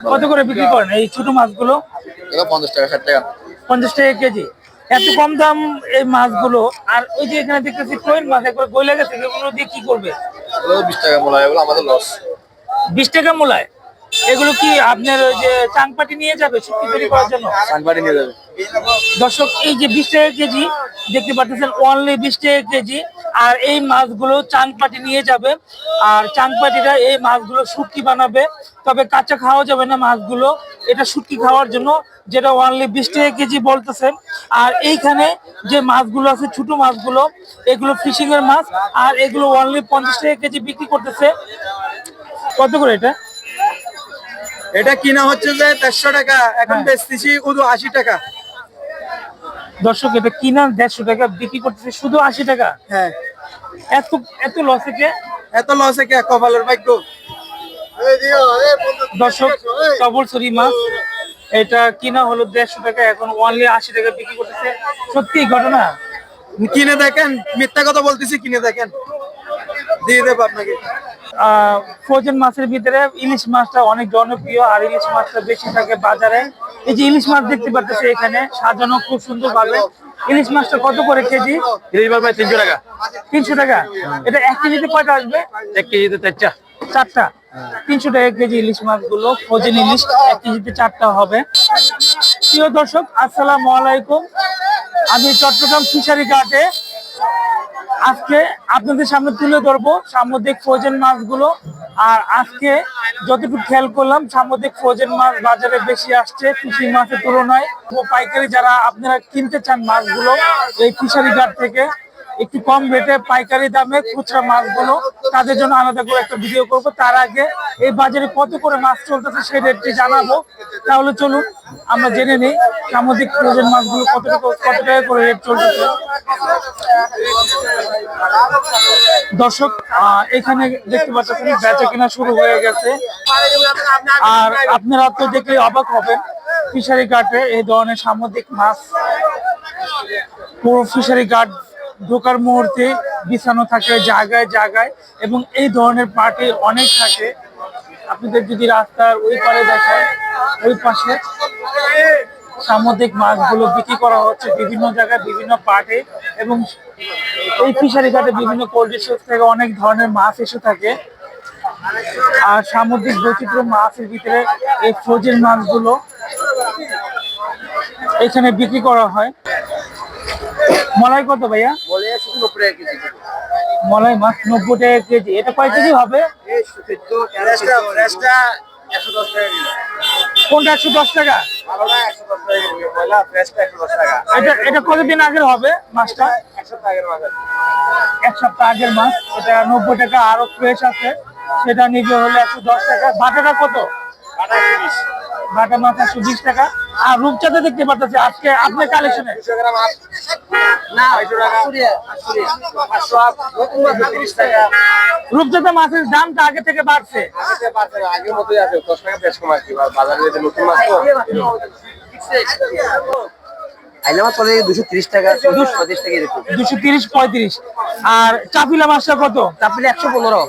কত করে বিক্রি করেন? এই ছোট মাছগুলো? পঞ্চাশ টাকা ষাট টাকা। পঞ্চাশ টাকা কেজি। এত কম দাম এই মাছগুলো আর ওই যে এখানে দেখতেছি কোয়েন মাছ একবার গইলে গেছে এগুলো দিয়ে কি করবে? বিশ টাকা মোলায় এগুলো আমাদের লস। বিশ টাকা মূলায়? এগুলো কি আপনার ওই যে চাংপাটি নিয়ে যাবে শুক্তি তৈরি করার জন্য? চাংপাটি নিয়ে যাবে। দর্শক এই যে বিশ টাকা কেজি দেখতে পাচ্ছেন অনলি বিশ টাকা কেজি। আর এই মাছগুলো চাংপাটি নিয়ে যাবে। আর চাংপাটিরা এই মাছগুলো শুটকি বানাবে। তবে কাঁচা খাওয়া যাবে না মাছগুলো। এটা শুটকি খাওয়ার জন্য যেটা অনলি বিশ টাকা কেজি বলতেছেন। আর এইখানে যে মাছগুলো আছে ছোট মাছগুলো এগুলো ফিশিং এর মাছ। আর এগুলো অনলি পঞ্চাশ টাকা কেজি বিক্রি করতেছে। কত করে এটা? এটা কিনা হচ্ছে যে দেড়শো টাকা এখন হ্যাঁ। বেচতেছি শুধু আশি টাকা। দর্শক এটা কিনা দেড়শো টাকা বিক্রি করতেছে শুধু আশি টাকা? হ্যাঁ। এত এত লসে কে? এত লসে কে? কপালের ভাগ্য। দর্শক ডবল সরি মাছ। এটা কিনা হলো দেড়শো টাকা এখন ওয়ানলি আশি টাকা বিক্রি করতেছে। সত্যি ঘটনা? কিনে দেখেন মিথ্যা কথা বলতেছি কিনে দেখেন। দিয়ে দেবো আপনাকে। আহ ফ্রোজেন মাছের ভিতরে ইলিশ মাছটা অনেক জনপ্রিয় আর ইলিশ মাছটা বেশি থাকে বাজারে। এই যে ইলিশ মাছ দেখতে পাচ্ছেন এখানে সাজানো খুব সুন্দর ভাবে ইলিশ মাছটা কত করে কেজি? ইলিশ মাছ ভাই তিনশো টাকা। তিনশো টাকা। এটা এক কেজিতে কয়টা আসবে? এক কেজিতে চারটা। চারটা। তিনশো টাকা কেজি ইলিশ মাছগুলো ফ্রোজেন ইলিশ এক কেজিতে চারটা হবে। প্রিয় দর্শক আসসালামু আলাইকুম। আমি চট্টগ্রাম ফিশারি ঘাটে আজকে আপনাদের সামনে তুলে ধরবো সামুদ্রিক ফ্রোজেন মাছগুলো। আর আজকে যতটুকু খেয়াল করলাম, সামুদ্রিক ফ্রোজেন মাছ বাজারে বেশি আসছে ফিশি মাছের তুলনায়। পাইকারি যারা আপনারা কিনতে চান মাছগুলো, এই ফিশারি ঘাট থেকে একটু কম রেটে পাইকারি দামে খুচরা মাছগুলো তাদের জন্য আলাদা করে একটা ভিডিও করব। তার আগে এই বাজারে কত করে মাছ চলতেছে সেই রেটটি জানাব। তাহলে চলুন, আমরা জেনে নিই সামুদ্রিক ফ্রোজেন মাছগুলো কত কত টাকা করে রেট চলতেছে। দর্শক এখানে দেখতে পাচ্ছেন বেচা কেনা শুরু হয়ে গেছে। আর আপনারা তো দেখলে অবাক হবেন, ফিশারি ঘাটে এই ধরনের সামুদ্রিক মাছ, পুরো ফিশারি ঘাট ঢোকার মুহূর্তে বিছানো থাকে, জায়গায় জায়গায় এবং এই ধরনের পার্টি অনেক থাকে। আপনাদের যদি রাস্তার ওই পারে দেখায়, ওই পাশে সামুদ্রিক মাছগুলো বিক্রি করা হচ্ছে বিভিন্ন জায়গায় বিভিন্ন পার্টে এবং এই ফিশারি ঘাটে বিভিন্ন কোল্ড থেকে অনেক ধরনের মাছ এসে থাকে। আর সামুদ্রিক বৈচিত্র্য মাছের ভিতরে এই ফ্রোজেন মাছগুলো এখানে বিক্রি করা হয়। মলাই কত ভাইয়া? মলাই মাছ নব্বই টাকা কেজি। এটা কয় কেজি হবে? কোনটা একশো দশ টাকা? এটা এটা কতদিন আগের হবে মাছটা? এক সপ্তাহ আগের মাছ। এটা নব্বই টাকা, আরও ফ্রেশ আছে। সেটা নিবে হলে একশো দশ টাকা। বাটাটা কত? বাটা বাটা মাছ একশো বিশ টাকা। আর রূপচাঁদে দেখতে পাচ্ছি আজকে আপনার কালেকশনে রূপচাঁদে মাছের দামটা আগে থেকে বাড়ছে। আগের মতোই আছে দশ টাকা বেশ কম আর কি বাজারে নতুন মাছ দুশো তিরিশ টাকা দুশো পঁয়ত্রিশ টাকা এরকম। দুশো তিরিশ পঁয়ত্রিশ। আর চাপিলা মাছটা কত? তারপরে একশো পনেরো।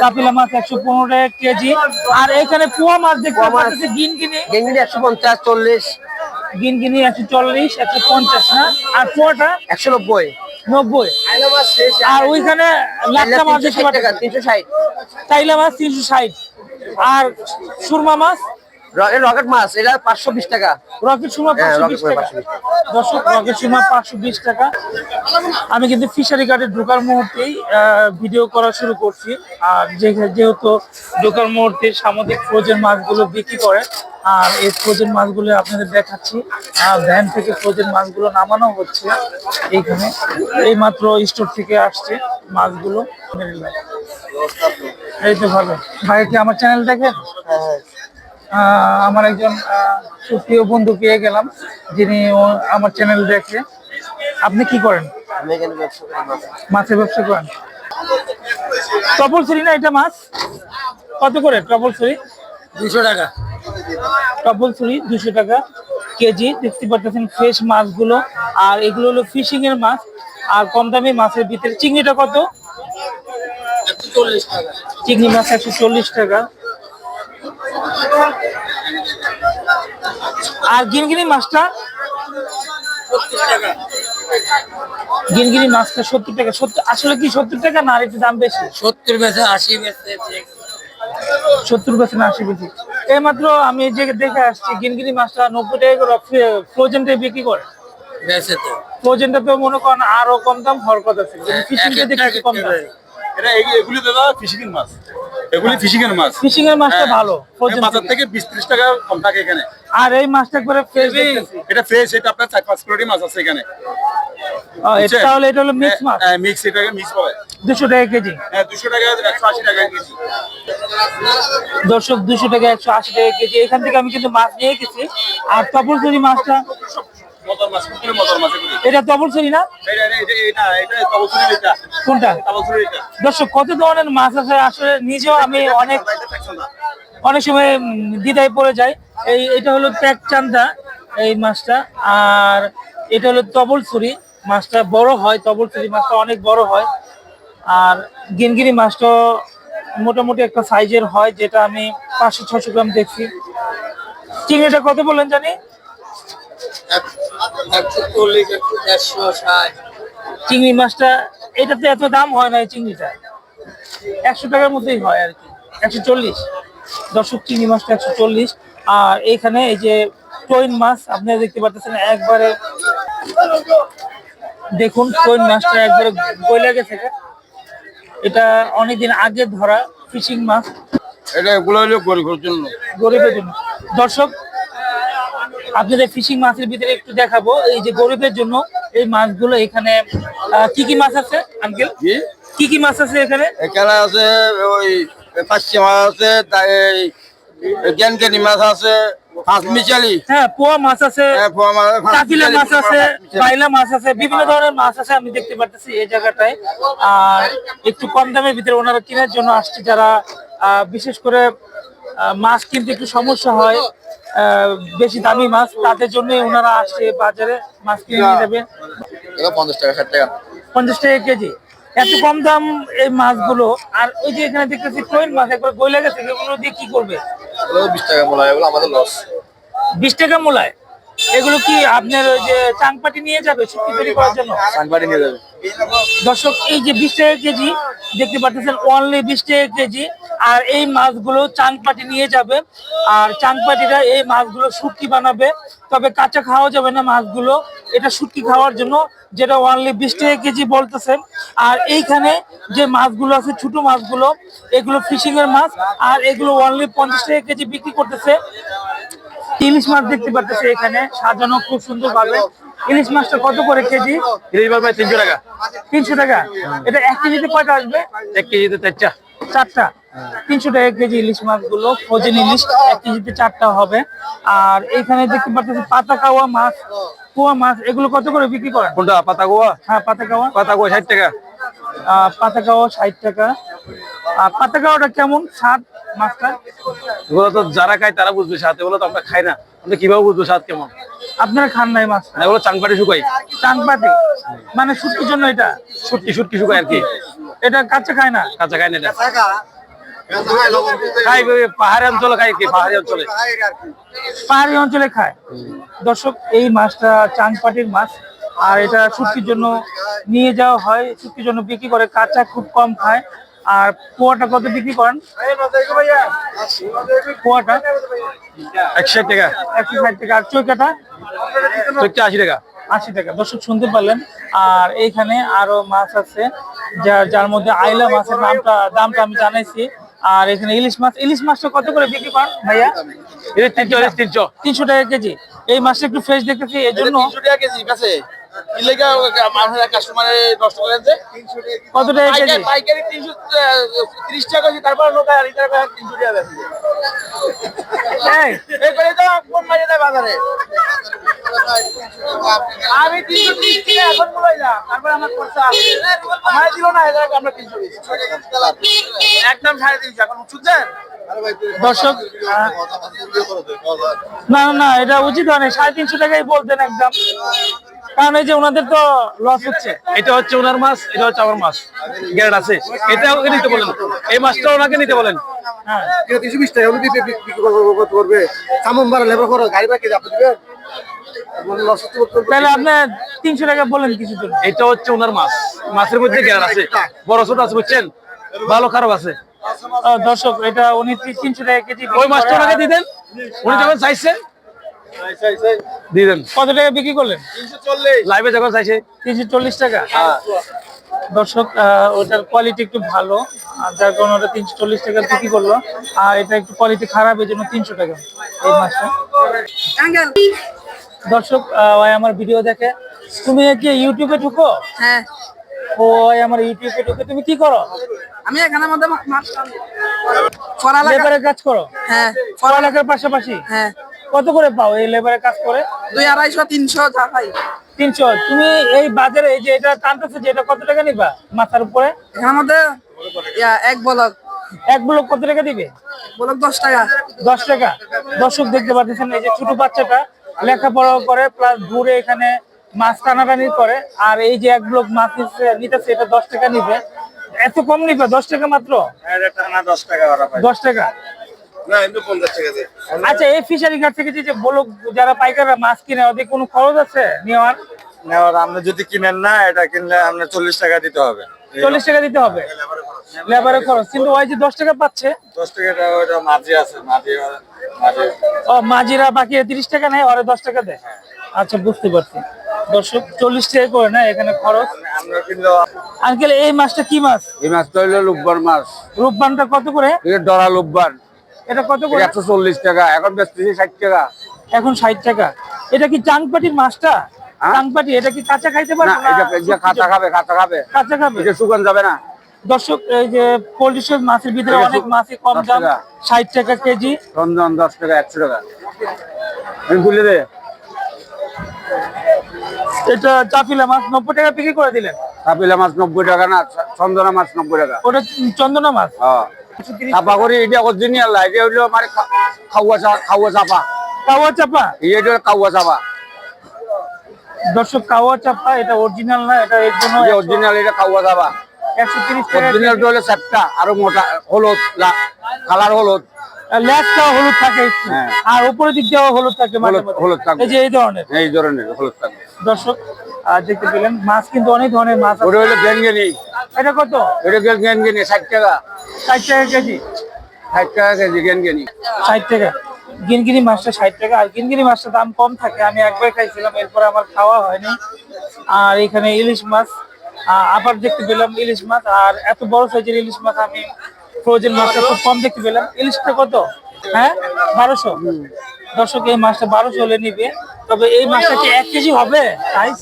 চাপিলা মাছ একশো পনেরো টাকা কেজি। আর এখানে পোয়া মাছ দেখতে পাচ্ছি গিনগিনি। একশো পঞ্চাশ চল্লিশ। গিনগিনি একশো চল্লিশ একশো পঞ্চাশ না আর পোয়াটা? একশো নব্বই। নব্বই। আর ওইখানে মাছ তিনশো ষাট। চাইলা মাছ তিনশো ষাট। আর সুরমা মাছ? রকেট মাছ এটা পাঁচশো বিশ টাকা। রকেট সুরমা হ্যাঁ, পাঁচশো বিশ টাকা। 520 দর্শক রকেট সুরমা পাঁচশো বিশ টাকা। আমি কিন্তু ফিশারি ঘাটে ঢোকার মুহূর্তেই আহ, ভিডিও করা শুরু করছি। আর যেহেতু ঢোকার মুহূর্তে সামুদ্রিক ফ্রোজেন মাছগুলো বিক্রি করে আর এই ফ্রোজেন মাছগুলো আপনাদের দেখাচ্ছি। আর ভ্যান থেকে ফ্রোজেন মাছগুলো নামানো হচ্ছে এইখানে। এই মাত্র স্টোর থেকে আসছে মাছগুলো। এই তো ভালো। ভাই কি আমার চ্যানেল দেখেন? আহ, আমার একজন সুপ্রিয় বন্ধু পেয়ে গেলাম যিনি ও- আমার চ্যানেল দেখে। আপনি কি করেন। মাছের ব্যবসা। করেন? টপল ছুরি না এটা মাছ? কত করে টপল ছুরি দুশো টাকা। টপল ছুরি দুশো টাকা। কেজি দেখতে পাচ্ছেন ফ্রেশ মাছগুলো। আর এগুলো হলো ফিশিং এর মাছ। আর কম দামি মাছের ভিতরে চিংড়িটা কত? চিংড়ি মাছ একশো চল্লিশ টাকা। আর গিনগিনি মাছটা? গিনগিনি মাছটা সত্তর টাকা। সত্তর আসলে কি সত্তর টাকা না আর একটু দাম বেশি? সত্তর বেছে আশি বেছে সত্তর বেশি না আশি বেশি এই মাত্র আমি যে দেখে আসছি গিনগিনি মাছটা নব্বই টাকা করে ফ্রোজেনটা বিক্রি করে। বেছে তো। ফ্রোজেনটা তো মনে করেন আরও কম দাম হওয়ার কথা ছিল ফিশিংটা দেখে কম দাম। এটা এগুলি দাদা ফিশিং মাছ। এগুলি ফিশিং এর মাছ। ফিশিং এর মাছটা হ্যাঁ। ভালো বাজার থেকে বিশ ত্রিশ টাকা কম থাকে এখানে। আর এই মাছটা করে ফ্রেশ এটা ফ্রেশ এটা আপনার কোটি মাছ আছে এখানে। এটা তাহলে এটা হলো মিক্স মাছ? মিক্স এটাকে মিক্স পাবে টাকা কেজি? হ্যাঁ টাকা একশো আশি টাকা কেজি। দর্শক দুশো টাকা একশো আশি টাকা কেজি। এখান থেকে আমি কিন্তু মাছ নিয়ে গেছি আর তপলসরি মাছটা এটা তপলসরি না? কোনটা? দর্শক কত ধরনের মাছ আছে? আসলে নিজেও আমি অনেক অনেক সময় দ্বিধায় পড়ে যাই। এই এটা হলো প্যাক চান্দা এই মাছটা। আর এটা হলো তবলসুরি মাছটা বড় হয় তবলসুরি মাছটা অনেক বড় হয়। আর গিনগিরি মাছটা মোটামুটি একটা সাইজের হয় যেটা আমি পাঁচশো ছশো গ্রাম দেখছি। চিংড়িটা কত বললেন জানি? একশো চল্লিশ একশো দেড়শো ষাট? চিংড়ি মাছটা এটাতে এত দাম হয় না এই চিংড়িটা। একশো টাকার মধ্যেই হয় আর কি। একশো চল্লিশ। দর্শক চিংড়ি মাছটা একশো চল্লিশ। আর এইখানে এই যে টইন মাছ আপনারা দেখতে পাচ্ছেন একবারে দেখুন টইন মাছটা একবারে গইলা গেছে। এটা অনেকদিন আগে ধরা ফিশিং মাছ। এটা এগুলো হলো গরিবের জন্য। গরিবের জন্য। দর্শক আপনাদের ফিশিং মাছের ভিতরে একটু দেখাবো। এই যে গরিবের জন্য এই মাছগুলো এখানে কি কি মাছ আছে আঙ্কেল কি কি মাছ আছে এখানে? এখানে আছে ওই পাঁচশি মাছ আছে জ্ঞানকানি মাছ আছে হ্যাঁ পোয়া মাছ আছে কাকিলা মাছ আছে বাইলা মাছ আছে বিভিন্ন ধরনের মাছ আছে আমি দেখতে পারতেছি এই জায়গাটায়। আর একটু কম দামের ভিতরে ওনারা কেনার জন্য আসছে যারা আহ, বিশেষ করে মাছ কিনতে একটু সমস্যা হয়। বেশি দামি মাছ তাদের জন্য ওনারা আসছে বাজারে মাছ কিনে নিয়ে যাবে পঞ্চাশ টাকা ষাট টাকা। পঞ্চাশ টাকা কেজি। এত কম দাম এই মাছগুলো আর ওই যে এখানে দেখতেছি কোয়েল মাছ একবার গইলে গেছে এগুলো দিয়ে কি করবে? বিশ টাকা মোলায় আমাদের লস বিশ টাকা মূলায়? এগুলো কি আপনার ওই যে চাংপাটি নিয়ে যাবে শুক্তি তৈরি করার জন্য? সানবাড়ি নিয়ে যাবে। দর্শক এই যে বিশ টাকা কেজি দেখতে পাচ্ছেন অনলি বিশ টাকা কেজি আর এই মাছগুলো চাংপাটি নিয়ে যাবে। আর চাংপাটিরা এই মাছগুলো শুটকি বানাবে তবে কাঁচা খাওয়া যাবে না মাছগুলো। এটা শুটকি খাওয়ার জন্য যেটা অনলি বিশ টাকা কেজি বলতেছে। আর এইখানে যে মাছগুলো আছে ছোট মাছগুলো এগুলো ফিশিং এর মাছ আর এগুলো অনলি পঞ্চাশ টাকা কেজি বিক্রি করতেছে। ইলিশ মাছ দেখতে পাচ্ছি এখানে সাজানো খুব সুন্দর ভাবে ইলিশ মাছটা কত করে কেজি? ইলিশ মাছ ভাই তিনশো টাকা। তিনশো টাকা। এটা এক কেজিতে কয়টা আসবে? এক কেজিতে চারটা। চারটা। তিনশো টাকা কেজি ইলিশ মাছগুলো ফ্রোজেন ইলিশ এক কেজিতে চারটা হবে। আর এখানে দেখতে পাচ্ছি পাতা কাওয়া মাছ কুয়া মাছ এগুলো কত করে বিক্রি করেন? কোনটা পাতা গোয়া হ্যাঁ পাতা কাওয়া। পাতা গোয়া ষাট টাকা। আহ, পাতা কাওয়া ষাট টাকা। আর পাতা কাওয়াটা কেমন? স্বাদ? মাছটা এগুলো তো যারা খায় তারা বুঝবে স্বাদ এগুলো তো আমরা খাই না। আমরা কীভাবে বুঝব স্বাদ কেমন? আপনারা খান নাই মাছ না, এগুলো চাংপাটি শুকাই। টাংপাতি মানে শুটকির জন্য এটা? শুটকি শুটকি শুকাই আর কি। এটা কাঁচা খায় না? কাঁচা খাই না এটা। খাই পাহাড়ি অঞ্চলে খাই কি? পাহাড়ি অঞ্চলে। পাহাড়ি অঞ্চলে খায়। দর্শক এই মাছটা চাংপাটির মাছ। আর এটা শুটকির জন্য নিয়ে যাওয়া হয়। শুটকির জন্য বিক্রি করে। কাঁচা খুব কম খায়। আর পোয়াটা কত বিক্রি করেন? পোয়াটা? একশো ষাট টাকা। একশো ষাট টাকা। আর চৈকাটা? আশি টাকা। আশি টাকা। দর্শক শুনতে পারলেন। আর এইখানে আরও মাছ আছে যার যার মধ্যে আইলা মাছের নামটা দামটা আমি জানাইছি। আর এখানে ইলিশ মাছ ইলিশ মাছটা কত করে বিক্রি করেন ভাইয়া? তিনশো তিনশো। টাকা কেজি। এই মাছটা একটু ফ্রেশ দেখতেছি এই জন্য টাকা কেজি কাছে ইলেগা মানুষের কাস্টমারে নষ্ট করেন যে। কত টাকা পাইকারি তিনশো ত্রিশ টাকা তারপর লোক আর টাকা তিনশো টাকা বাজারে? আমি তিনশো টাকা এখন তারপর আমার খরচা আমার দিল না এদের আমরা তিনশো বিশ। একদম সাড়ে তিনশো এখন শুনছেন দর্শক না না, না এটা উচিত হয় না সাড়ে তিনশো টাকাই বলতেন একদম। কারণ এই যে ওনাদের তো লস হচ্ছে। এটা হচ্ছে ওনার মাছ এটা হচ্ছে আমার মাছ গ্যারেট আছে। এটা ওকে নিতে বলেন। এই মাছটা ওনাকে নিতে বলেন। হ্যাঁ। তিনশো বিশ টাকা বিক্রি বিক্রি করবে সামন বাড়া লেবার করো গাড়ি বাকি আপনি দিবেন তাহলে আপনি তিনশো টাকা বলেন কিছু এটা হচ্ছে ওনার মাছ। মাছের মধ্যে আছে। বড় ছোট আছে বুঝছেন? ভালো খারাপ আছে। দর্শক এটা উনি তিনশো টাকা কেজি ওই মাছটা ওনাকে দিয়ে দেন উনি যখন দেন। কত টাকা বিক্রি করলেন? লাইভে যখন চাইছে। তিনশো চল্লিশ টাকা? দর্শক ওটার কোয়ালিটি একটু ভালো। যার কারণে ওটা তিনশো চল্লিশ টাকা বিক্রি করল। আর এটা একটু কোয়ালিটি খারাপ এই জন্য তিনশো টাকা এই মাছটা দর্শক ওই আমার ভিডিও দেখে। তুমি কি ইউটিউবে ঢুকো? হ্যাঁ। ও ওই আমার ইউটিউবে ঢুকে। তুমি কি করো? আমি এখানের মধ্যে লেবারের কাজ করো? হ্যাঁ। পড়ালেখার পাশাপাশি? হ্যাঁ। কত করে পাও এই লেবারের কাজ করে? দুই আড়াইশো তিনশো যা পাই তিনশো। তুমি এই বাজারে এই যে এটা টানতেছে যে এটা কত টাকা নিবা মাথার উপরে? ইয়া, এক বলক। এক ব্লক কত টাকা দিবে? বলক দশ টাকা। দশ টাকা। দর্শক দেখতে পাচ্ছেন এই যে ছোট বাচ্চাটা লেখাপড়া করে প্লাস ঘুরে এখানে মাছ টানাটানি করে আর এই যে এক ব্লক মাছ নিতেছে এটা দশ টাকা নিবে। এত কম নিবে? দশ টাকা মাত্র? দশ টাকা দশ টাকা? আচ্ছা এই ফিশারি ঘাট থেকে যে যে বলক যারা পাইকাররা মাছ কিনে ওদের কোনো খরচ আছে নেওয়ার? নেওয়ার আপনি যদি কিনেন না এটা কিনলে আপনার চল্লিশ টাকা দিতে হবে। চল্লিশ টাকা দিতে হবে? লেবারের খরচ। কিন্তু ওই যে দশ টাকা পাচ্ছে? দশ টাকা ওটা মাঝি আছে মাঝি মাঝি। ও মাঝিরা বাকি তিরিশ টাকা নেয় ওরা দশ টাকা দেয়? আচ্ছা বুঝতে পারছি। দর্শক চল্লিশ টাকা করে না এখানে খরচ। আঙ্কেল এই মাছটা কি মাছ? এই মাছটা হইল লুব্বার মাছ। রূপবানটা কত করে? এটা ডরা লুব্বার এটা কত করে? একশো চল্লিশ টাকা এখন বেচতেছি ষাট টাকা। এখন ষাট টাকা। এটা কি চাংপাটির মাছটা? হ্যাঁ? চাংপাটি এটা কি কাঁচা খাইতে পারবে না এটা কাঁচা খাবে কাঁচা খাবে। কাঁচা খাবে? এটা শুকান যাবে না। দর্শক এই যে পোল্ট্রি মাছের ভিতরে অনেক মাছই কম দাম। ষাট টাকা কেজি। দশ টাকা একশো টাকা। আমি খুলে দে। এটা চাপিলা মাছ নব্বই টাকা বিক্রি করে দিলেন? কাপিলা মাছ নব্বই টাকা না চন্দনা মাছ নব্বই টাকা। ওটা চন্দনা মাছ? হ্যাঁ। চাপা করি এটা অরিজিনাল এটা হইল আমার খা- খাওয়া খাওয়া চাপা। কাওয়া চাপা? এটা খাওয়া চাপা। দর্শক কাওয়া চাপা এটা অরিজিনাল না এটা এর জন্য অরিজিনাল এটা খাওয়া চাপা একশো তিরিশ টাকা অরিজিনালটা হলো চারটা আরও মোটা হলুদ কালার হলুদ। লেজটাও হলুদ থাকে। হ্যাঁ। আর উপরের দিক দিয়েও হলুদ থাকে হলুদ- থাকবে। এই যে এই ধরনের। এই ধরনের হলুদ থাকে দর্শক দেখতে পেলেন মাছ কিন্তু অনেক ধরনের মাছ আছে। ওটা হলো গেনগেনি এটা কত? এটা গেল গেনগেনি ষাট টাকা। ষাট টাকা কেজি। ষাট টাকা কেজি গেনগেনি ষাট টাকা। গিনগিনি মাছটা ষাট টাকা। আর গিনগিনি মাছটা দাম কম থাকে। আমি একবার খাইছিলাম, এরপর আমার খাওয়া হয়নি। আর এখানে ইলিশ মাছ আবার দেখতে পেলাম ইলিশ মাছ। আর এত বড় সাইজের ইলিশ মাছ আমি ফ্রোজেন মাছটা খুব কম দেখতে পেলাম। ইলিশটা কত? হ্যাঁ? বারোশো? দর্শক, এই মাছটা বারোশো হলে নিবে। তবে এই মাছটা কি এক কেজি হবে সাইজ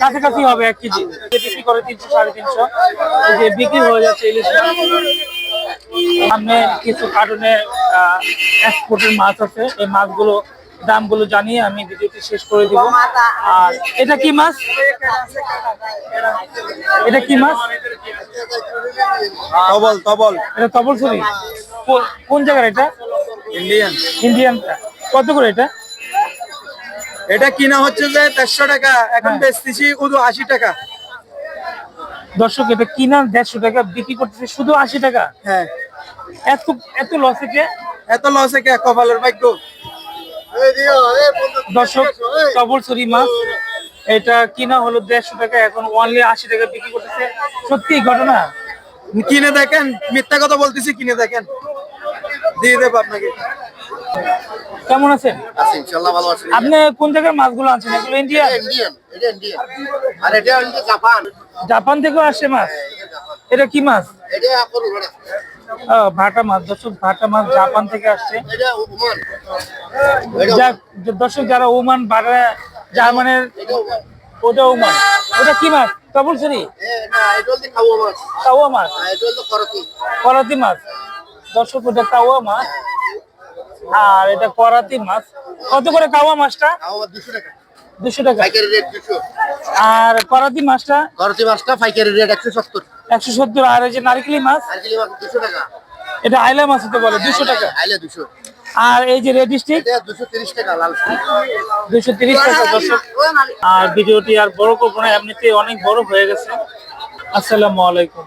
কাছাকাছি হবে এক কেজি। বিক্রি করে তিনশো, সাড়ে তিনশো। বিক্রি হয়ে যাচ্ছে ইলিশ মাছ। সামনে কিছু কার্টুনে এক্সপোর্টের মাছ আছে। এই মাছগুলো দামগুলো জানিয়ে আমি ভিডিওটি শেষ করে দিব। আর এটা কি মাছ? এটা কি মাছ? তবল তবল। এটা তবল কো- কোন জায়গার এটা? ইন্ডিয়ান ইন্ডিয়ানটা কত করে এটা? এটা কিনা হচ্ছে যে দেড়শো টাকা। এখন হ্যাঁ। বেচতেছি শুধু আশি টাকা। দর্শক এটা কিনা দেড়শো টাকা বিক্রি করতেছে শুধু আশি টাকা? হ্যাঁ। এত এত লস থেকে এত লস কে? কপালের ভাগ্য। দর্শক তপলছড়ি মাছ। এটা কিনা হলো দেড়শো টাকা এখন অনলি আশি টাকা বিক্রি করতেছে। সত্যি ঘটনা? কিনে দেখেন মিথ্যা কথা বলতেছি কিনে দেখেন। দিয়ে দেবো আপনাকে। কেমন আছেন? আছি ইনশাআল্লাহ ভালো আছি। আপনি কোন জায়গার মাছগুলো আনছেন? এগুলো ইন্ডিয়া ইন্ডিয়ান এটা ইন্ডিয়ান আর এটা জাপান জাপান থেকেও আসে মাছ? এটা কি মাছ? এটা। ভাটা মাছ দর্শক ভাটা মাছ জাপান থেকে আসছে। দর্শক যারা ওমান ভাটা জার্মানের ওটা ওমান। ওটা কি মাছ? মাছ। তাওয়া মাছ? এটা করাতি। মাছ। দর্শক ওটা তাওয়া মাছ। আর এটা করাতি মাছ। কত করে কাওয়া মাছটা? দুশো টাকা। দুশো টাকা। আর করাতি মাছটা? করতি মাছটা পাইকারি রেট একশো সত্তর। একশো সত্তর আর এই যে নারকেলি মাছ এটা আইলা মাছ হতে বলে দুশো টাকা। আইলে দুশো। আর এই যে রেড স্টিক দুশো তিরিশ টাকা লাল দুশো তিরিশ টাকা দর্শক। আর ভিডিওটি আর বড় করব না এমনিতে অনেক বড় হয়ে গেছে। আসসালামু আলাইকুম।